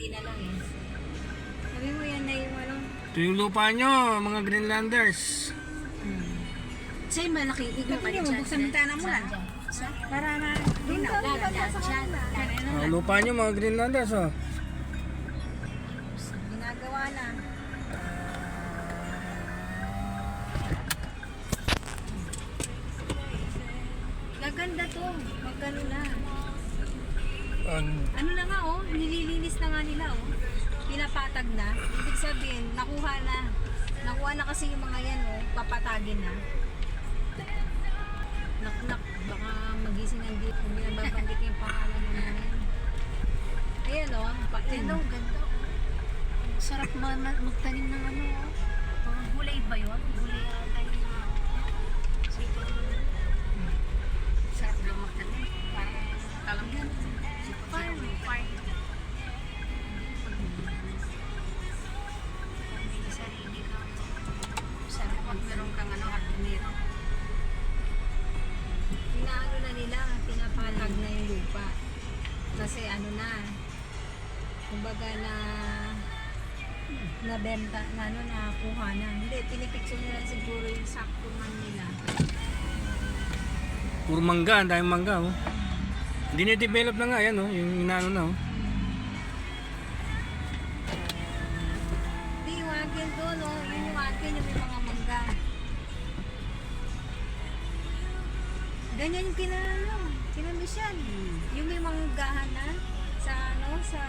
konti na lang eh. Sabi mo yan na yung ano, Ito yung lupa nyo, mga Greenlanders. Sa'yo malaki, ikaw ka mo, dyan. buksan bintana mo lang. Para na. Dyan, dyan, dyan. Oh, lupa nyo, mga Greenlanders, oh. Ginagawa na. Gaganda to. Magkano na. An- Ano na nga oh, nililinis Pinapatag na. Ibig sabihin, nakuha na. Nakuha na kasi yung mga yan oh, papatagin na. Nak, nak, baka magising ang dito. Hindi na babanggit yung pangalan ng mga yan. Ayan oh, pa- yan oh, ganda oh. Sarap ma- magtanim ng ano oh. Pinapatag na yung lupa. Kasi ano na, kumbaga na nabenta na ano nakuha na. Hindi, pinipicture nila siguro yung sakto man nila. Puro mangga, ang daming mangga, oh. Hindi na-develop na nga, yan, oh. Yung inaano na, oh. Hindi, yung akin doon, oh. Yun yung akin, yung may mga mangga. Ganyan yung kinano, kinamisyan. Yung may manggahan na sa ano, sa